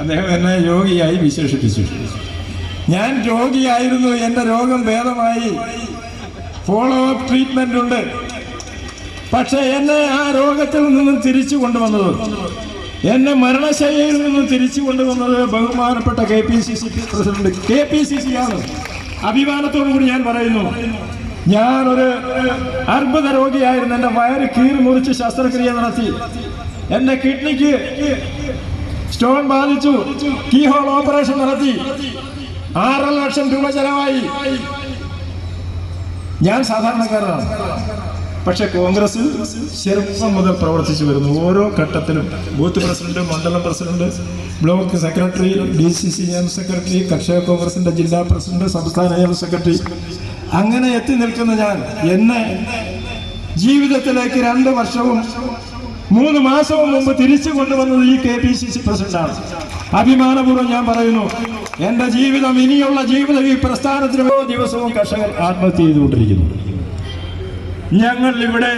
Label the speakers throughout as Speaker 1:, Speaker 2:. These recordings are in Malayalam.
Speaker 1: അദ്ദേഹം എന്നെ രോഗിയായി വിശേഷിപ്പിച്ചു. ഞാൻ രോഗിയായിരുന്നു. എന്റെ രോഗം ഭേദമായി. ഫോളോ അപ്പ് ട്രീറ്റ്മെന്റ് ഉണ്ട്. പക്ഷേ എന്നെ ആ രോഗത്തിൽ നിന്നും തിരിച്ചു കൊണ്ടുവന്നത് എന്നെ മരണശൈലിയിൽ നിന്നും തിരിച്ചു കൊണ്ടുവന്നത് ബഹുമാനപ്പെട്ട K P C C president K P C C ആണ്. അഭിമാനത്തോടുകൂടി ഞാൻ പറയുന്നു ഞാനൊരു അർബുദ രോഗിയായിരുന്നു. എന്റെ വയറ് കീറി മുറിച്ച് ശസ്ത്രക്രിയ നടത്തി. എന്റെ കിഡ്നിക്ക് സ്റ്റോൺ ബാധിച്ചു. കീ ഹോൾ ഓപ്പറേഷൻ നടത്തി. ആറര ലക്ഷം രൂപ ചെലവായി. ഞാൻ സാധാരണക്കാരനാണ്. പക്ഷെ കോൺഗ്രസ് ചെറുപ്പം മുതൽ പ്രവർത്തിച്ചു വരുന്നു. ഓരോ ഘട്ടത്തിലും ബൂത്ത് പ്രസിഡന്റ് മണ്ഡലം president block secretary D C C general secretary കർഷക കോൺഗ്രസിന്റെ ജില്ലാ പ്രസിഡന്റ് സംസ്ഥാന ജനറൽ സെക്രട്ടറി. അങ്ങനെ എത്തി നിൽക്കുന്ന ഞാൻ എന്നെ ജീവിതത്തിലേക്ക് രണ്ട് വർഷവും മൂന്ന് മാസം മുമ്പ് തിരിച്ചു കൊണ്ടുവന്നത് ഈ കെ പി സി സി പ്രസിഡന്റാണ്. അഭിമാനപൂർവം ഞാൻ പറയുന്നു എന്റെ ജീവിതം ഇനിയുള്ള ജീവിതം ഈ പ്രസ്ഥാനത്തിന് ദിവസവും കർഷകർ ആത്മഹത്യ ചെയ്തുകൊണ്ടിരിക്കുന്നു. ഞങ്ങൾ ഇവിടെ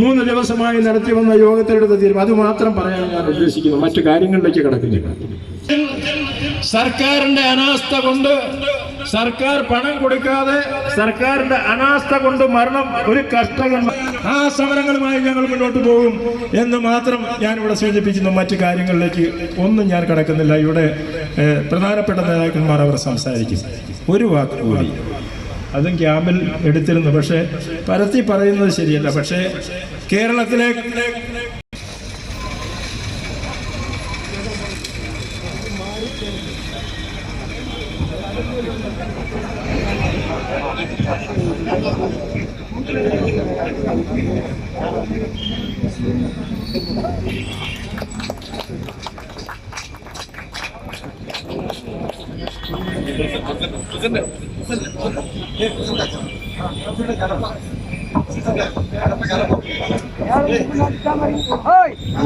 Speaker 1: മൂന്ന് ദിവസമായി നടത്തി വന്ന യോഗത്തിലെടുത്ത തീരുമാനം അത് മാത്രം പറയാൻ ഞാൻ ഉദ്ദേശിക്കുന്നു മറ്റു കാര്യങ്ങളിലേക്ക് കിടക്കുന്നില്ല. സർക്കാരിന്റെ അനാസ്ഥ കൊണ്ട് സർക്കാർ പണം കൊടുക്കാതെ സർക്കാരിന്റെ അനാസ്ഥ കൊണ്ട് മരണം ഒരു കർഷകൻ ആ സമരങ്ങളുമായി ഞങ്ങൾ മുന്നോട്ട് പോകും എന്ന് മാത്രം ഞാൻ ഇവിടെ സൂചിപ്പിക്കുന്നു മറ്റു കാര്യങ്ങളിലേക്ക് ഒന്നും ഞാൻ കടക്കുന്നില്ല. ഇവിടെ പ്രധാനപ്പെട്ട നേതാക്കന്മാർ അവർ സംസാരിക്കും. ഒരു വാക്ക് കൂടി. അതും ക്യാമ്പിൽ എടുത്തിരുന്നു. പക്ഷേ പരത്തി പറയുന്നത് ശരിയല്ല. പക്ഷേ കേരളത്തിലെ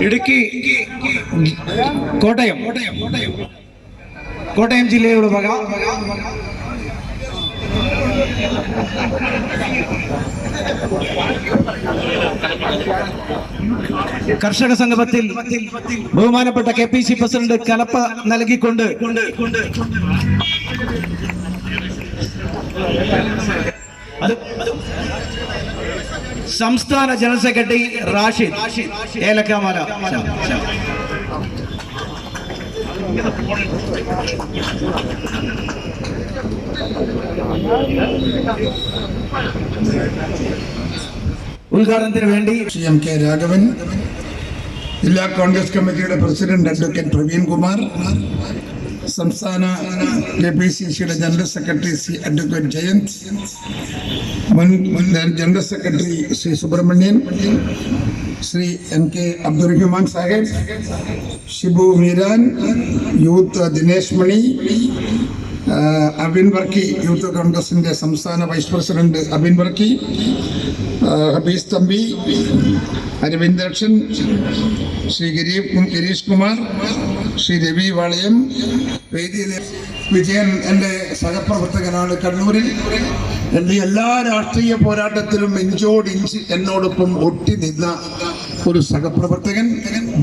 Speaker 2: ഇടുക്കി കോട്ടയം. കോട്ടയം ജില്ലയുടെ വക. കർഷക സംഗമത്തിൽ ബഹുമാനപ്പെട്ട കെ പി സി പ്രസിഡന്റ് കലപ്പ നൽകിക്കൊണ്ട് സംസ്ഥാന ജനറൽ സെക്രട്ടറി റാഷിദ് ഏലക്കാമല. ഉദ്ഘാടനത്തിന് വേണ്ടി
Speaker 3: ശ്രീ എം കെ രാഘവൻ ജില്ലാ കോൺഗ്രസ് കമ്മിറ്റിയുടെ പ്രസിഡന്റ് അഡ്വക്കേറ്റ് പ്രവീൺ കുമാർ സംസ്ഥാന കെ പി സി സിയുടെ general secretary C advocate Jayanth മുൻ മുൻ general secretary Shri Subramanian Shri M K Abdurahiman Sahib Shibu Meeran youth Dinesh Mani ആ, അബിൻ വർക്കി യൂത്ത് കോൺഗ്രസിന്റെ സംസ്ഥാന വൈസ് പ്രസിഡന്റ് അബിൻ വർക്കി ഹബീസ് തമ്പി അരവിന്ദാക്ഷൻ ശ്രീ ഗിരി ഗിരീഷ് കുമാർ ശ്രീ രവി വാളയം വേദിയിലെ വിജയൻ എന്റെ സഹപ്രവർത്തകനാണ് കണ്ണൂരിൽ. എന്റെ എല്ലാ രാഷ്ട്രീയ പോരാട്ടത്തിലും ഇഞ്ചോടിഞ്ച് എന്നോടൊപ്പം ഒട്ടി നിന്ന ഒരു സഹപ്രവർത്തകൻ.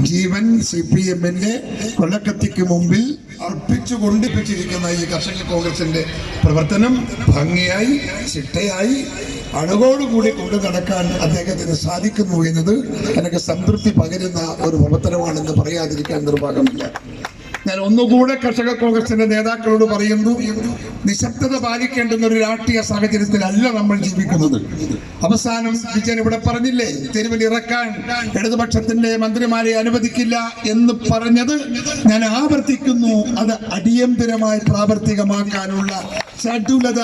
Speaker 3: ജീവൻ സി പി എമ്മിന്റെ കൊലക്കത്തിക്ക് മുമ്പിൽ അർപ്പിച്ചു കൊണ്ടിപ്പിച്ചിരിക്കുന്ന ഈ കർഷക കോൺഗ്രസിന്റെ പ്രവർത്തനം ഭംഗിയായി ചിട്ടയായി അഴകോടുകൂടി കൊണ്ടു നടക്കാൻ അദ്ദേഹത്തിന് സാധിക്കുന്നു എന്നത് എനിക്ക് സംതൃപ്തി പകരുന്ന ഒരു പ്രവർത്തനമാണെന്ന് പറയാതിരിക്കാൻ നിർഭാഗമില്ല ഞാൻ ഒന്നുകൂടെ കർഷക കോൺഗ്രസിന്റെ നേതാക്കളോട് പറയുന്നു നിശബ്ദത പാലിക്കേണ്ടുന്ന ഒരു രാഷ്ട്രീയ സാഹചര്യത്തിലല്ല നമ്മൾ ജീവിക്കുന്നത്. അവസാനം വിജയൻ ഇവിടെ പറഞ്ഞില്ലേ തെരുവിൽ ഇറക്കാൻ ഇടതുപക്ഷത്തിന്റെ മന്ത്രിമാരെ അനുവദിക്കില്ല എന്ന് പറഞ്ഞത് ഞാൻ ആവർത്തിക്കുന്നു. അത് അടിയന്തരമായി പ്രാവർത്തികമാക്കാനുള്ള ചടുലത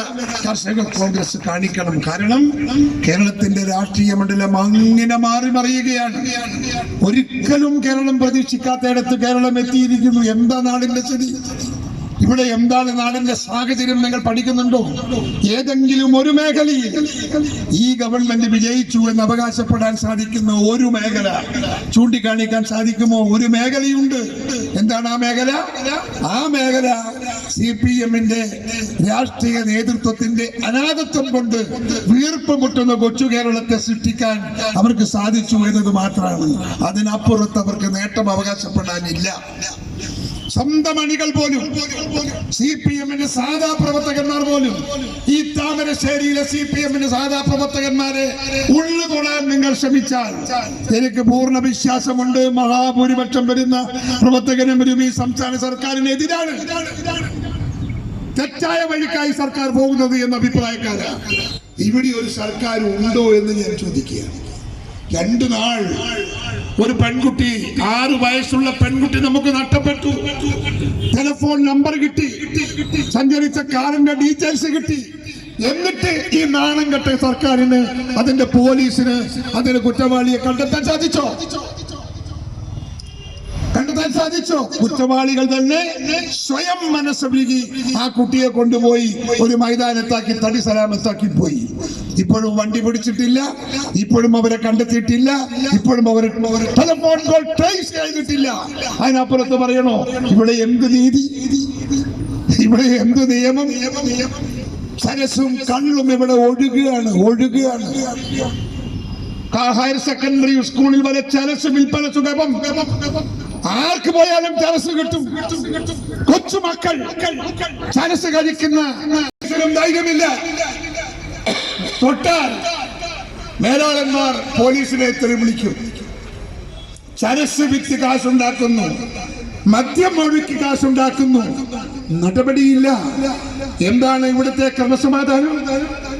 Speaker 3: കർഷക കോൺഗ്രസ് കാണിക്കണം. കാരണം കേരളത്തിന്റെ രാഷ്ട്രീയ മണ്ഡലം അങ്ങനെ മാറി മറിയുകയാണ് ഒരിക്കലും കേരളം പ്രതീക്ഷിക്കാത്തയിടത്ത് കേരളം എത്തിയിരിക്കുന്നു. എന്താ നാടിന്റെ സ്ഥിതി? ഇവിടെ എന്താണ് നാടിന്റെ സാഹചര്യം നിങ്ങൾ പഠിക്കുന്നുണ്ടോ? ഏതെങ്കിലും ഒരു മേഖലയിൽ ഈ ഗവൺമെന്റ് വിജയിച്ചു എന്ന് അവകാശപ്പെടാൻ സാധിക്കുന്ന ഒരു മേഖല ചൂണ്ടിക്കാണിക്കാൻ സാധിക്കുമോ? ഒരു മേഖലയുണ്ട്. എന്താണ് ആ മേഖല? ആ മേഖല സി പി എമ്മിന്റെ രാഷ്ട്രീയ നേതൃത്വത്തിന്റെ അനാഥത്വം കൊണ്ട് വീർപ്പ് മുട്ടുന്ന കൊച്ചു കേരളത്തെ സൃഷ്ടിക്കാൻ അവർക്ക് സാധിച്ചു എന്നത് മാത്രമാണ്. അതിനപ്പുറത്ത് അവർക്ക് നേട്ടം അവകാശപ്പെടാനില്ല. സ്വന്തം അണികൾ പോലും സി പി എമ്മിന്റെ സാധാ പ്രവർത്തകന്മാർ പോലും ഈ താമരശ്ശേരിയിലെ സി പി എമ്മിന്റെ സാധാ പ്രവർത്തകന്മാരെ ഉള്ളുകൊള്ളാൻ നിങ്ങൾ ശ്രമിച്ചാൽ എനിക്ക് പൂർണ വിശ്വാസമുണ്ട്. മഹാഭൂരിപക്ഷം വരുന്ന പ്രവർത്തകനും വരും ഈ സംസ്ഥാന സർക്കാരിനെതിരാണ് തെറ്റായ വഴിക്കായി സർക്കാർ പോകുന്നത് എന്ന അഭിപ്രായക്കാരാ. ഇവിടെ ഒരു സർക്കാർ ഉണ്ടോ എന്ന് ഞാൻ ചോദിക്കുകയാണ്. രണ്ടു നാൾ ഒരു പെൺകുട്ടി ആറ് വയസ്സുള്ള പെൺകുട്ടി നമുക്ക് നഷ്ടപ്പെട്ടു. ടെലിഫോൺ നമ്പർ കിട്ടി. സഞ്ചരിച്ച കാറിന്റെ ഡീറ്റെയിൽസ് കിട്ടി. എന്നിട്ട് ഈ നാണം കെട്ട സർക്കാരിന് അതിന്റെ പോലീസിന് അതിന്റെ കുറ്റവാളിയെ കണ്ടെത്താൻ സാധിച്ചോ? സാധിച്ചോ? കുറ്റവാളികൾ തന്നെ സ്വയം മനസ്സൊരുകി ആ കുട്ടിയെ കൊണ്ടുപോയി ഒരു മൈതാനത്താക്കി തടി സലാമത്താക്കി പോയി. ഇപ്പോഴും വണ്ടി പിടിച്ചിട്ടില്ല ഇപ്പോഴും അവരെ കണ്ടെത്തിയിട്ടില്ല ഇപ്പോഴും അവരെ ടെലിഫോൺ കോൾ ട്രേസ് ചെയ്തിട്ടില്ല. അതിനപ്പുറത്ത് പറയണോ ഇവിടെ എന്ത് നീതി? ഇവിടെ എന്ത് നിയമം? സരസും കള്ളും ഇവിടെ ഒഴുകുകയാണ് ഒഴുകുകയാണ്. ഹയർ സെക്കൻഡറി സ്കൂളിൽ വരെ ചരസ് വിൽപ്പന സുലഭം ആർക്ക് പോയാലും ചരസ് കിട്ടും. കൊച്ചു മക്കൾ ചരസ് കഴിക്കുന്ന ധൈര്യമില്ല. തൊട്ടാൽ മേലാളന്മാർ പോലീസിനെ തെളിവിളിക്കും ചരസ് വിറ്റ് കാശുണ്ടാക്കുന്നു. മദ്യം ഒഴുക്കി കാശുണ്ടാക്കുന്നു. നടപടിയില്ല. എന്താണ് ഇവിടുത്തെ ക്രമസമാധാനം?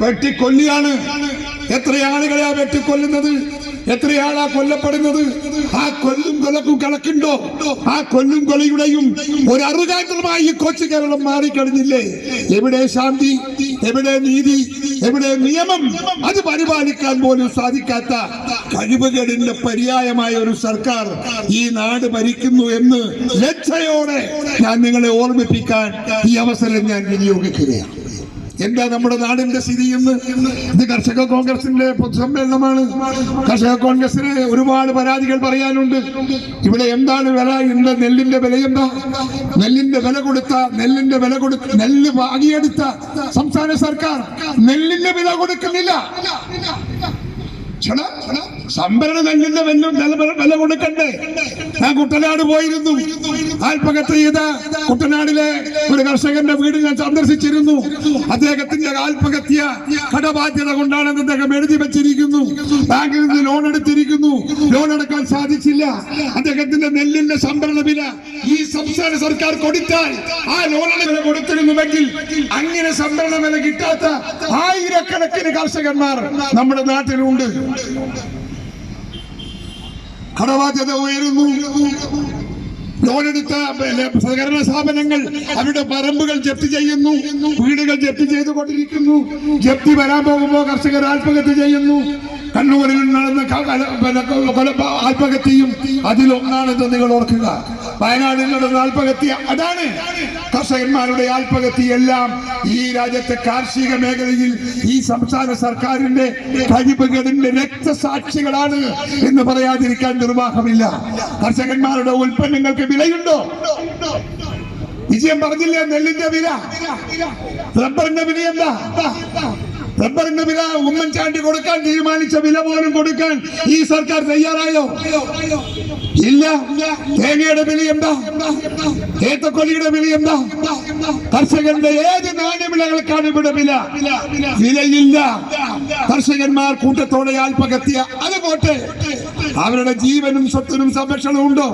Speaker 3: വെട്ടിക്കൊല്ലിയാണ്. എത്ര ആളുകളെയാ വെട്ടിക്കൊല്ലുന്നത്? എത്രയാളാ കൊല്ലപ്പെടുന്നത്? ആ കൊല്ലും കൊലക്കും കണക്കുണ്ടോ? ആ കൊല്ലും കൊലയുടെയും ഒരു അറുകാറ്റമായി ഈ കൊച്ചു കേരളം മാറിക്കഴിഞ്ഞില്ലേ? എവിടെ ശാന്തി? എവിടെ നീതി? എവിടെ നിയമം? അത് പരിപാലിക്കാൻ പോലും സാധിക്കാത്ത കഴിവുകേടിന്റെ പര്യായമായ ഒരു സർക്കാർ ഈ നാട് ഭരിക്കുന്നു എന്ന് ലജ്ജയോടെ ഞാൻ നിങ്ങളെ ഓർമ്മിപ്പിക്കാൻ ഈ അവസരം ഞാൻ വിനിയോഗിക്കുകയാണ്. എന്താ നമ്മുടെ നാടിന്റെ സ്ഥിതി എന്ന് ഇത് കർഷക കോൺഗ്രസിന്റെ പൊതുസമ്മേളനമാണ്. കർഷക കോൺഗ്രസിന് ഒരുപാട് പരാതികൾ പറയാനുണ്ട്. ഇവിടെ എന്താണ് വില? ഇന്ന് നെല്ലിന്റെ വില എന്താ? നെല്ലിന്റെ വില കൊടുത്ത നെല്ലിന്റെ വില കൊടുത്ത നെല്ല് വാങ്ങിയെടുത്ത സംസ്ഥാന സർക്കാർ നെല്ലിന്റെ വില കൊടുക്കുന്നില്ല. ക്ഷണ, ക്ഷണ, സംഭരണ നൽകുന്ന വില കൊടുക്കണ്ടേ? ഞാൻ കുട്ടനാട് പോയിരുന്നു. ആത്മഹത്യ ചെയ്ത കുട്ടനാടിലെ ഒരു കർഷകന്റെ വീട് ഞാൻ സന്ദർശിച്ചിരുന്നു. അദ്ദേഹത്തിന്റെ ആത്മഹത്യ കടബാധ്യത കൊണ്ടാണെന്ന് അദ്ദേഹം എഴുതി വെച്ചിരിക്കുന്നു. ബാങ്കിൽ നിന്ന് ലോൺ എടുത്തിരിക്കുന്നു. ലോൺ എടുക്കാൻ സാധിച്ചില്ല. അദ്ദേഹത്തിന്റെ നെല്ലിന്റെ സംഭരണ വില ഈ സംസ്ഥാന സർക്കാർ കൊടുത്താൽ ആ ലോണിന് വില കൊടുത്തിരുന്നുവെങ്കിൽ അങ്ങനെ സംഭരണ വില കിട്ടാത്ത ആയിരക്കണക്കിന് കർഷകന്മാർ നമ്മുടെ നാട്ടിലുണ്ട്. കടബാധ്യത ഉയരുന്നു. ലോണെടുത്ത സഹകരണ സ്ഥാപനങ്ങൾ അവരുടെ പറമ്പുകൾ ജപ്തി ചെയ്യുന്നു. വീടുകൾ ജപ്തി ചെയ്തുകൊണ്ടിരിക്കുന്നു. ജപ്തി വരാൻ പോകുമ്പോൾ കർഷകർ ആത്മഹത്യ ചെയ്യുന്നു. കണ്ണൂരിൽ നടന്ന ആത്മഹത്യയും അതിലൊന്നാണെന്ന് നിങ്ങൾ ഓർക്കുക. വയനാടിൽ നടന്ന ആത്മഹത്യ അതാണ് കർഷകന്മാരുടെ ആത്മഹത്യയെല്ലാം ഈ രാജ്യത്തെ കാർഷിക മേഖലയിൽ ഈ സംസ്ഥാന സർക്കാരിന്റെ കഴിവുകളിന്റെ രക്തസാക്ഷികളാണ് എന്ന് പറയാതിരിക്കാൻ നിർവാഹമില്ല. കർഷകന്മാരുടെ ഉൽപ്പന്നങ്ങൾക്ക് വിലയുണ്ടോ? വിജയം പറഞ്ഞില്ലേ നെല്ലിന്റെ വില? റബ്ബറിന്റെ വില എന്താ റബ്ബറിന്റെ വില ഉമ്മൻചാണ്ടി കൊടുക്കാൻ തീരുമാനിച്ച വില പോലും കൊടുക്കാൻ ഈ സർക്കാർ തയ്യാറായോ? ഇല്ല. തേങ്ങയുടെ വില എന്താ? ഏത്തക്കൊലിയുടെ വില എന്താ? കർഷകന്റെ ഏത് നാണ്യവിളകൾക്കാണ് ഇവിടെ വില? വിലയില്ല. കർഷകന്മാർ കൂട്ടത്തോടെ ആൽപ്പകത്തിയ അത് പോട്ടെ. അവരുടെ ജീവനും സ്വത്തിനും സംരക്ഷണം ഉണ്ടോ?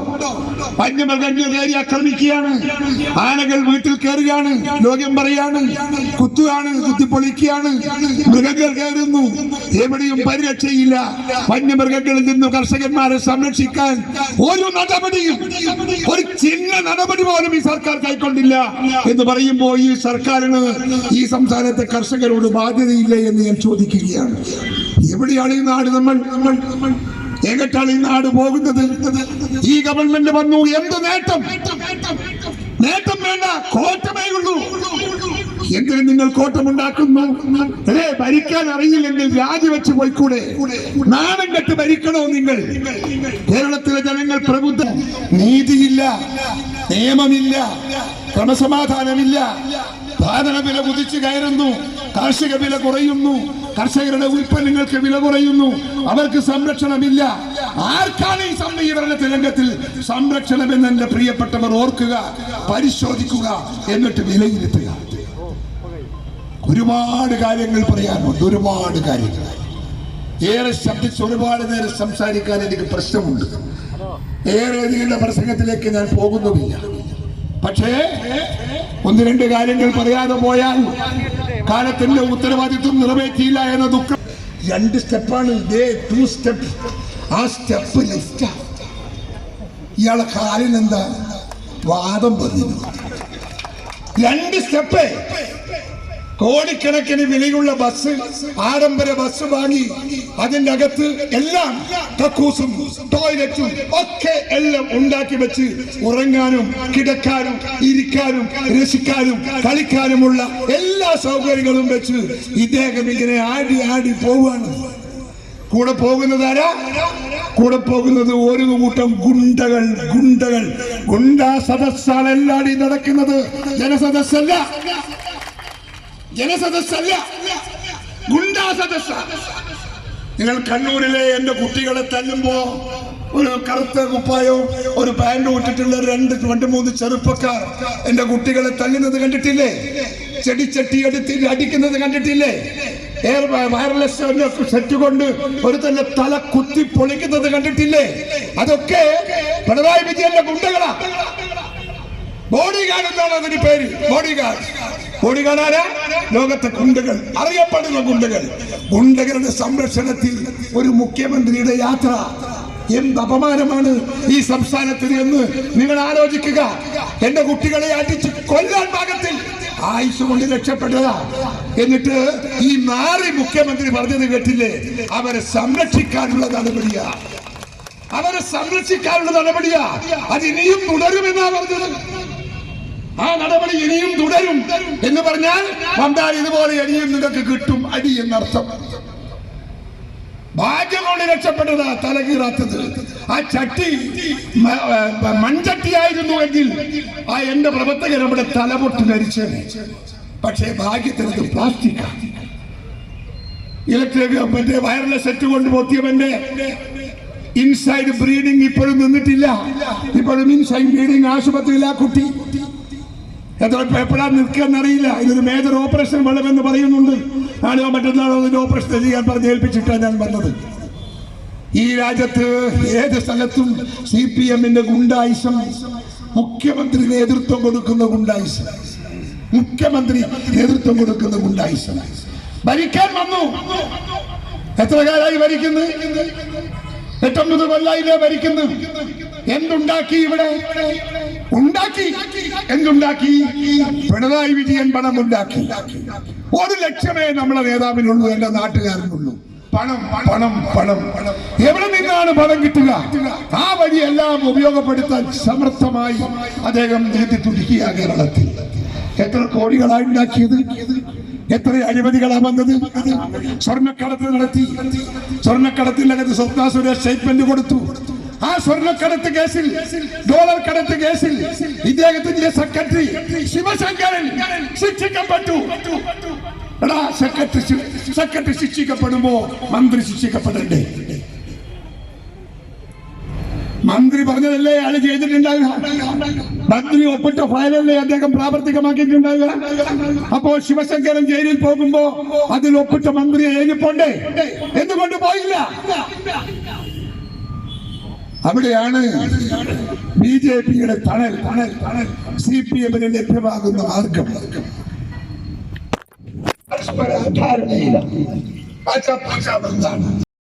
Speaker 3: വന്യമൃഗങ്ങൾ കയറി ആക്രമിക്കുകയാണ്. ആനകൾ വീട്ടിൽ കയറുകയാണ്. ലോകം പറയാണ് കുത്തുകയാണ് കുത്തിപ്പൊളിക്കുകയാണ്. മൃഗങ്ങൾ കയറുന്നു. എവിടെയും പരിരക്ഷയില്ല. വന്യമൃഗങ്ങളിൽ നിന്നും കർഷകന്മാരെ സംരക്ഷിക്കാൻ ഒരു നടപടിയും ഒരു ചിഹ്ന നടപടി പോലും ഈ സർക്കാർ കൈക്കൊണ്ടില്ല. എന്ന് പറയുമ്പോൾ ഈ സർക്കാരിന് ഈ സംസ്ഥാനത്തെ കർഷകരോട് ബാധ്യതയില്ല എന്ന് ഞാൻ ചോദിക്കുകയാണ്. എവിടെയാണ് ഈ നാട് നമ്മൾ നമ്മൾ നമ്മൾ? എങ്ങട്ടാണ് ഈ നാട് പോകുന്നത്? ഈ ഗവൺമെന്റ് വന്നു. എന്ത് നേട്ടം? നേട്ടം വേണ്ട. കോട്ടമേ ഉള്ളൂ. എന്തിന് നിങ്ങൾ കോട്ടമുണ്ടാക്കുന്നു? അല്ലേ ഭരിക്കാൻ അറിയില്ലെങ്കിൽ രാജിവെച്ച് പോയിക്കൂടെ? നാണം കെട്ട് ഭരിക്കണോ നിങ്ങൾ? കേരളത്തിലെ ജനങ്ങൾ പ്രബുദ്ധ. നീതിയില്ല. നിയമമില്ല. ക്രമസമാധാനമില്ല. ഭാരണ വില കുതിച്ചു കയറുന്നു. കാർഷിക വില കുറയുന്നു. കർഷകരുടെ ഉൽപ്പന്നങ്ങൾക്ക് വില കുറയുന്നു. അവർക്ക് സംരക്ഷണമില്ല. ആർക്കാണ് ഈ സമീകരണ രംഗത്തിൽ സംരക്ഷണം എന്ന് എന്റെ പ്രിയപ്പെട്ടവർ ഓർക്കുക പരിശോധിക്കുക എന്നിട്ട് വിലയിരുത്തുക. ഒരുപാട് കാര്യങ്ങൾ പറയാനുണ്ട്. ഒരുപാട് കാര്യങ്ങൾ. ഏറെ ശബ്ദിച്ച് ഒരുപാട് നേരം സംസാരിക്കാൻ എനിക്ക് പ്രശ്നമുണ്ട്. ഏറെ അധികം പ്രസംഗത്തിലേക്ക് ഞാൻ പോകുന്നുമില്ല. പക്ഷേ ഒന്ന് രണ്ട് കാര്യങ്ങൾ പറയാതെ പോയാൽ കാലത്തിന്റെ ഉത്തരവാദിത്വം നിറവേറ്റിയില്ല എന്ന ദുഃഖം. രണ്ട് സ്റ്റെപ്പാണ് ടു സ്റ്റെപ്പ് ആ സ്റ്റെപ്പ് ലിഫ്റ്റ് ഇയാളെ കാലിനെന്താ? വാദം പതിനു രണ്ട് സ്റ്റെപ്പ്. കോടിക്കണക്കിന് വിലയുള്ള ബസ് ആഡംബര ബസ് വാങ്ങി അതിന്റെ അകത്ത് എല്ലാം കക്കൂസും ടോയ്ലറ്റും ഒക്കെ എല്ലാം ഉണ്ടാക്കി വെച്ച് ഉറങ്ങാനും കിടക്കാനും ഇരിക്കാനും രസിക്കാനും കളിക്കാനുമുള്ള എല്ലാ സൗകര്യങ്ങളും വെച്ച് ഇദ്ദേഹം ഇങ്ങനെ ആടി ആടി പോവാണ് കൂടെ പോകുന്നത് ആരാ? കൂടെ പോകുന്നത് ഒരു കൂട്ടം ഗുണ്ടകൾ ഗുണ്ടകൾ. ഗുണ്ടാ സദസ്സാണ് എല്ലാടി നടക്കുന്നത്. ജനസദസ്സല്ല. ജനസദസ്സല്ല ഗുണ്ടാ സദസ്സ നിങ്ങൾ കണ്ണൂരിലെ എന്റെ കുട്ടികളെ തല്ലുമ്പോ ഒരു കറുത്ത കുപ്പായവും ഒരു പാന്റ് ഇട്ടിട്ടുള്ള രണ്ട് രണ്ട് മൂന്ന് ചെറുപ്പക്കാർ എന്റെ കുട്ടികളെ തല്ലുന്നത് കണ്ടിട്ടില്ലേ? ചെടിച്ചട്ടി എടുത്ത് അടിക്കുന്നത് കണ്ടിട്ടില്ലേ? എയർ വയർലെസ് സെറ്റ് കൊണ്ട് ഒരു തന്നെ തല കുത്തി പൊളിക്കുന്നത് കണ്ടിട്ടില്ലേ? അതൊക്കെ പിണറായി വിജയന്റെ ഗുണ്ടകളാ. ബോഡി ഗാർഡ് എന്നാണ് അതിന് പേര്. ബോഡി ഗാർഡ് ബോഡി ലോകത്തെ ഗുണ്ടകൾ അറിയപ്പെടുന്ന ഗുണ്ടകൾ. ഗുണ്ടകളുടെ സംരക്ഷണത്തിൽ ഒരു മുഖ്യമന്ത്രിയുടെ യാത്ര എന്ത് അപമാനമാണ് ഈ സംസ്ഥാനത്തിന് എന്ന് നിങ്ങൾ ആലോചിക്കുക. എന്റെ കുട്ടികളെ അടിച്ച് കൊല്ലാൻ ഭാഗത്തിൽ ആയുസ് കൊണ്ട് രക്ഷപ്പെട്ടതാ. എന്നിട്ട് ഈ മാറി മുഖ്യമന്ത്രി പറഞ്ഞത് കേട്ടില്ലേ? അവരെ സംരക്ഷിക്കാനുള്ള നടപടിയാ. അവരെ സംരക്ഷിക്കാനുള്ള നടപടിയാ. അത് ഇനിയും തുടരുമെന്നാ പറഞ്ഞത്. ആ നടപടി ഇനിയും തുടരും എന്ന് പറഞ്ഞാൽ വന്നാൽ ഇതുപോലെ ഇനിയും നിങ്ങൾക്ക് കിട്ടും അടി എന്നർത്ഥം. ഭാഗ്യം കൊണ്ട് രക്ഷപ്പെട്ടതാ തലകീറാത്തത്. ആ ചട്ടി മൺചട്ടിയായിരുന്നു എങ്കിൽ ആ എന്റെ പ്രവർത്തകർ നമ്മുടെ തലപൊട്ട് മരിച്ചത് പക്ഷേ ഭാഗ്യത്തിനത് പ്ലാസ്റ്റിക് ഇലക്ട്രിക് മറ്റേ വയർലെസ് സെറ്റ് കൊണ്ട് പൊത്തിയവന്റെ ഇൻസൈഡ് ബ്രീഡിംഗ് ഇപ്പോഴും നിന്നിട്ടില്ല. ഇപ്പോഴും ഇൻസൈഡ് ബ്രീഡിംഗ് ആശുപത്രിയിൽ ആ കുട്ടി എത്ര എപ്പോഴാ നിൽക്കുകയെന്നറിയില്ല. ഇതൊരു മേജർ ഓപ്പറേഷൻ വേണമെന്ന് പറയുന്നുണ്ട്. നാളെയോ മറ്റന്നാളോ അതിന്റെ ഓപ്പറേഷൻ ചെയ്യാൻ പറഞ്ഞ് ഏൽപ്പിച്ചിട്ടാണ് ഞാൻ വന്നത്. ഈ രാജ്യത്ത് ഏത് സ്ഥലത്തും സി പി എമ്മിന്റെ ഗുണ്ടായുസം മുഖ്യമന്ത്രി നേതൃത്വം കൊടുക്കുന്ന ഗുണ്ടായുസം മുഖ്യമന്ത്രി നേതൃത്വം കൊടുക്കുന്ന ഗുണ്ടായുസം. ഭരിക്കാൻ വന്നു. എത്ര കാലായി ഭരിക്കുന്നു? എട്ടൊമ്പത് കൊല്ലായില്ലേ ഭരിക്കുന്നു? എന്തുണ്ടാക്കി ഇവിടെ? ഉണ്ടാക്കി. എന്തുണ്ടാക്കി? പിണറായി വിജയൻ പണം ഉണ്ടാക്കി ഒരു ലക്ഷ്യമേ നമ്മളെ നേതാവിനുള്ളൂ എന്റെ നാട്ടുകാരനുള്ളൂ. പണം പണം പണം. പണം എവിടെ നിന്നാണ് പണം കിട്ടുക? ആ വഴിയെല്ലാം ഉപയോഗപ്പെടുത്താൻ സമർത്ഥമായി അദ്ദേഹം നീട്ടി തുടിക്കുക കേരളത്തിൽ. എത്ര കോടികളാണ് ഉണ്ടാക്കിയത്? എത്ര അഴിമതികളാ വന്നത്? സ്വർണക്കടത്ത് നടത്തി. സ്വർണക്കടത്തിനകത്ത് സ്വപ്ന സുരേഷ് സ്റ്റേറ്റ്മെന്റ് കൊടുത്തു. ആ സ്വർണക്കടത്ത് കേസിൽ ഡോളർ കടത്ത് കേസിൽ ഇദ്ദേഹത്തിന്റെ സെക്രട്ടറി ശിവശങ്കരൻ ശിക്ഷിക്കപ്പെട്ടു. എടാ സെക്രട്ടറി സെക്രട്ടറി ശിക്ഷിക്കപ്പെടുമ്പോ മന്ത്രി ശിക്ഷിക്കപ്പെടണ്ടേ? മന്ത്രി പറഞ്ഞതല്ലേ അയാൾ ചെയ്തിട്ടുണ്ടാവുക? മന്ത്രി ഒപ്പിട്ട ഫയലല്ലേ അദ്ദേഹം പ്രാവർത്തികമാക്കിയിട്ടുണ്ടാവുക? അപ്പോ ശിവശങ്കരൻ ജയിലിൽ പോകുമ്പോ അതിൽ ഒപ്പിട്ട മന്ത്രിയെ എഴുതിപ്പോണ്ടേ എന്തുകൊണ്ട് പോയില്ല? അവിടെയാണ് ബി ജെ പിയുടെ തണൽ തണൽ തണൽ. സി പി എമ്മിന് ലഭ്യമാകുന്ന മാർഗം. പരസ്പര ധാരണയില്ല പച്ച പച്ച ബന്ധാണ്